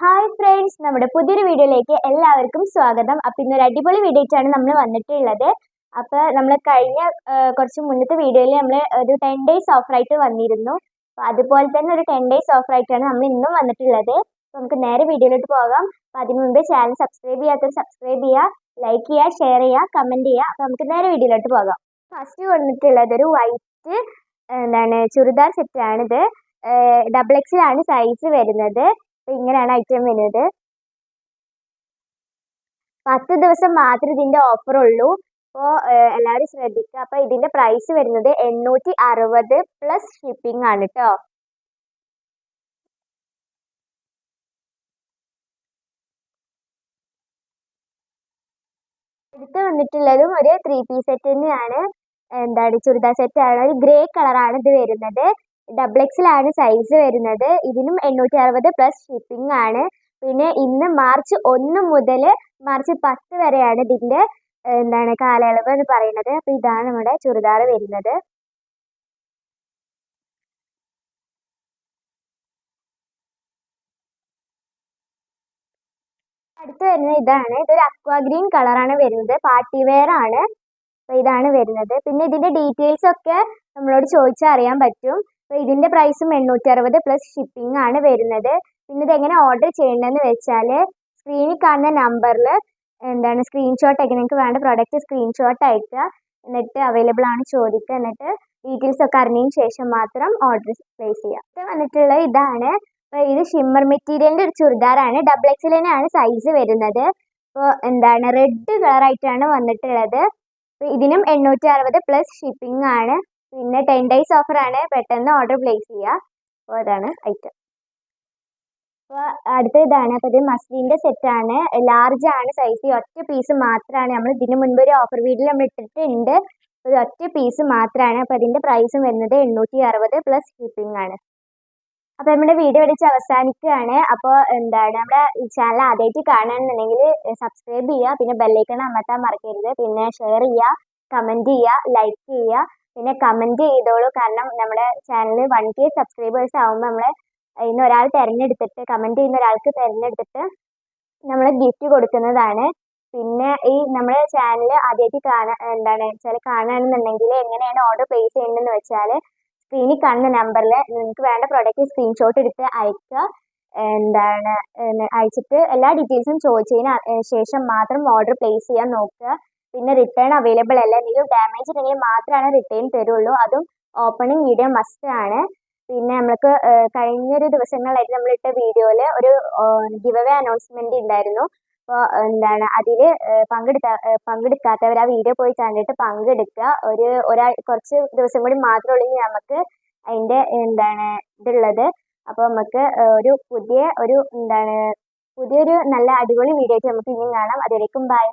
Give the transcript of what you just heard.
Hi friends നമ്മുടെ പുതിയൊരു വീഡിയോയിലേക്ക് എല്ലാവർക്കും സ്വാഗതം. അപ്പം ഇന്നൊരു അടിപൊളി വീഡിയോ ആയിട്ടാണ് നമ്മൾ വന്നിട്ടുള്ളത്. അപ്പോൾ നമ്മൾ കഴിഞ്ഞ കുറച്ച് മുന്നത്തെ വീഡിയോയിൽ നമ്മൾ ഒരു ടെൻ ഡേയ്സ് ഓഫറായിട്ട് വന്നിരുന്നു. അതുപോലെ തന്നെ ഒരു ടെൻ ഡേയ്സ് ഓഫറായിട്ടാണ് നമ്മൾ ഇന്നും വന്നിട്ടുള്ളത്. നമുക്ക് നേരെ വീഡിയോയിലോട്ട് പോകാം. അപ്പോൾ അതിന് മുമ്പ് ചാനൽ സബ്സ്ക്രൈബ് ചെയ്യാത്തവർ സബ്സ്ക്രൈബ് ചെയ്യുക ലൈക്ക് ചെയ്യുക ഷെയർ ചെയ്യുക കമന്റ് ചെയ്യുക. അപ്പോൾ നമുക്ക് നേരെ വീഡിയോയിലോട്ട് പോകാം. ഫസ്റ്റ് വന്നിട്ടുള്ളത് ഒരു വൈറ്റ് എന്താണ് ചുരിദാർ സെറ്റാണിത് ഡബിൾ എക്സിലാണ് സൈസ് വരുന്നത്. അപ്പോൾ ഇങ്ങനെയാണ് ഐറ്റം വരുന്നത്. പത്ത് ദിവസം മാത്രമേ ഇതിന്റെ ഓഫർ ഉള്ളൂ. അപ്പോൾ എല്ലാവരും ശ്രദ്ധിക്കുക അപ്പോൾ ഇതിന്റെ പ്രൈസ് വരുന്നത് എണ്ണൂറ്റി അറുപത് പ്ലസ് ഷിപ്പിംഗ് ആണ് കേട്ടോ അടുത്ത് വന്നിട്ടുള്ളതും ഒരു ത്രീ പീസ് സെറ്റ് തന്നെയാണ്. എന്താണ് ചുരിദാർ സെറ്റ് ആണ്. ഒരു ഗ്രേ കളറാണ് ഇത് വരുന്നത്. ഡബിൾ എക്സിലാണ് സൈസ് വരുന്നത്. ഇതിനും എണ്ണൂറ്റി അറുപത് പ്ലസ് ഷിപ്പിംഗ് ആണ്. പിന്നെ ഇന്ന് മാർച്ച് ഒന്ന് മുതൽ മാർച്ച് പത്ത് വരെയാണ് ഇതിന്റെ എന്താണ് കാലയളവ് എന്ന് പറയുന്നത്. അപ്പോൾ ഇതാണ് നമ്മുടെ ചുരിദാർ വരുന്നത്. അടുത്ത് വരുന്നത് ഇതാണ്. ഇതൊരു അക്വാ ഗ്രീൻ കളറാണ് വരുന്നത്. പാർട്ടി വെയർ ആണ്. അപ്പോൾ ഇതാണ് വരുന്നത്. പിന്നെ ഇതിന്റെ ഡീറ്റെയിൽസ് ഒക്കെ നമ്മളോട് ചോദിച്ചാൽ അറിയാൻ പറ്റും. അപ്പോൾ ഇതിന്റെ പ്രൈസും എണ്ണൂറ്റി അറുപത് പ്ലസ് ഷിപ്പിംഗ് ആണ് വരുന്നത്. പിന്നെ ഇത് എങ്ങനെ ഓർഡർ ചെയ്യേണ്ടതെന്ന് വെച്ചാൽ സ്ക്രീനിൽ കാണുന്ന നമ്പറിൽ എന്താണ് സ്ക്രീൻഷോട്ട് ഒക്കെ നിങ്ങൾക്ക് വേണ്ട പ്രോഡക്റ്റ് സ്ക്രീൻഷോട്ട് അയക്കുക. എന്നിട്ട് അവൈലബിൾ ആണ് ചോദിക്കുക. എന്നിട്ട് ഡീറ്റെയിൽസ് ഒക്കെ അറിഞ്ഞതിന് ശേഷം മാത്രം ഓർഡർ പ്ലേസ് ചെയ്യുക. ഇത് വന്നിട്ടുള്ളത് ഇതാണ്. അപ്പോൾ ഇത് ഷിമ്മർ മെറ്റീരിയലിന്റെ ഒരു ചുരിദാറാണ്. ഡബിൾ എക്സിലിനാണ് സൈസ് വരുന്നത്. അപ്പോൾ എന്താണ് റെഡ് കളറായിട്ടാണ് വന്നിട്ടുള്ളത്. ഇതിനും എണ്ണൂറ്റി അറുപത് പ്ലസ് ഷിപ്പിംഗ് ആണ്. പിന്നെ ടെൻ ഡേയ്സ് ഓഫർ ആണ് പെട്ടെന്ന് ഓർഡർ പ്ലേസ് ചെയ്യുക അപ്പോൾ അതാണ് ഐറ്റം അപ്പോൾ അടുത്ത ഇതാണ്. അപ്പോൾ ഇത് മസ്ലിന്റെ സെറ്റാണ് ലാർജ് ആണ് സൈസ് ഒറ്റ പീസ് മാത്രമാണ് നമ്മൾ ഇതിന് മുൻപ് ഒരു ഓഫർ വീഡിയോ നമ്മൾ ഇട്ടിട്ടുണ്ട്. ഒരു ഒറ്റ പീസ് മാത്രമാണ് അപ്പോൾ അതിന്റെ പ്രൈസും വരുന്നത് എണ്ണൂറ്റി അറുപത് പ്ലസ് ഷിപ്പിംഗ് ആണ്. അപ്പോൾ നമ്മുടെ വീഡിയോ അടിച്ച് അവസാനിക്കുകയാണ്. അപ്പോൾ എന്താണ്? നമ്മുടെ ചാനൽ ആദ്യമായിട്ട് കാണുകയാണെന്നുണ്ടെങ്കിൽ സബ്സ്ക്രൈബ് ചെയ്യുക. പിന്നെ ബെല്ലൈക്കൺ അമർത്താൻ മറക്കരുത്. പിന്നെ ഷെയർ ചെയ്യുക. കമന്റ് ചെയ്യുക. ലൈക്ക് ചെയ്യുക. പിന്നെ കമന്റ് ചെയ്തോളൂ. കാരണം നമ്മുടെ ചാനൽ വൺ കെ സബ്സ്ക്രൈബേഴ്സ് ആവുമ്പോൾ നമ്മൾ ഇന്ന് ഒരാൾ തിരഞ്ഞെടുത്തിട്ട് കമന്റ് ചെയ്യുന്ന ഒരാൾക്ക് തിരഞ്ഞെടുത്തിട്ട് നമ്മൾ ഗിഫ്റ്റ് കൊടുക്കുന്നതാണ്. പിന്നെ ഈ നമ്മുടെ ചാനൽ ആദ്യമായിട്ട് കാണാൻ എന്താണ് വെച്ചാൽ കാണുകയാണെന്നുണ്ടെങ്കിൽ എങ്ങനെയാണ് ഓർഡർ പ്ലേസ് ചെയ്യേണ്ടതെന്ന് വെച്ചാൽ സ്ക്രീനിൽ കാണുന്ന നമ്പറിൽ നിങ്ങൾക്ക് വേണ്ട പ്രോഡക്റ്റ് സ്ക്രീൻഷോട്ട് എടുത്ത് അയക്കുക. എന്താണ് അയച്ചിട്ട് എല്ലാ ഡീറ്റെയിൽസും ചോദിച്ചതിന് ശേഷം മാത്രം ഓർഡർ പ്ലേസ് ചെയ്യാൻ നോക്കുക. പിന്നെ റിട്ടേൺ അവൈലബിൾ അല്ല. എന്തെങ്കിലും ഡാമേജ് ഉണ്ടെങ്കിൽ മാത്രമാണ് റിട്ടേൺ തരുള്ളൂ. അതും ഓപ്പണിംഗ് വീഡിയോ മസ്റ്റ് ആണ്. പിന്നെ നമ്മൾക്ക് കഴിഞ്ഞൊരു ദിവസങ്ങളിലായിട്ട് നമ്മളിട്ട വീഡിയോയിൽ ഒരു ഗിവ് അവേ അനൗൺസ്മെന്റ് ഉണ്ടായിരുന്നു അപ്പോൾ എന്താണ് അതിൽ പങ്കെടുത്ത പങ്കെടുക്കാത്തവർ ആ വീഡിയോ പോയി കണ്ടിട്ട് പങ്കെടുക്കുക. ഒരു ഒരാൾ കുറച്ച് ദിവസം കൂടി മാത്രമേ ഉള്ളൂ നമുക്ക് അതിന്റെ എന്താണ് ഇതുള്ളത്. അപ്പോൾ നമുക്ക് ഒരു പുതിയ ഒരു എന്താണ് പുതിയൊരു നല്ല അടിപൊളി വീഡിയോ ആയിട്ട് നമുക്ക് ഇനിയും കാണാം. അതിലേക്കും ബൈ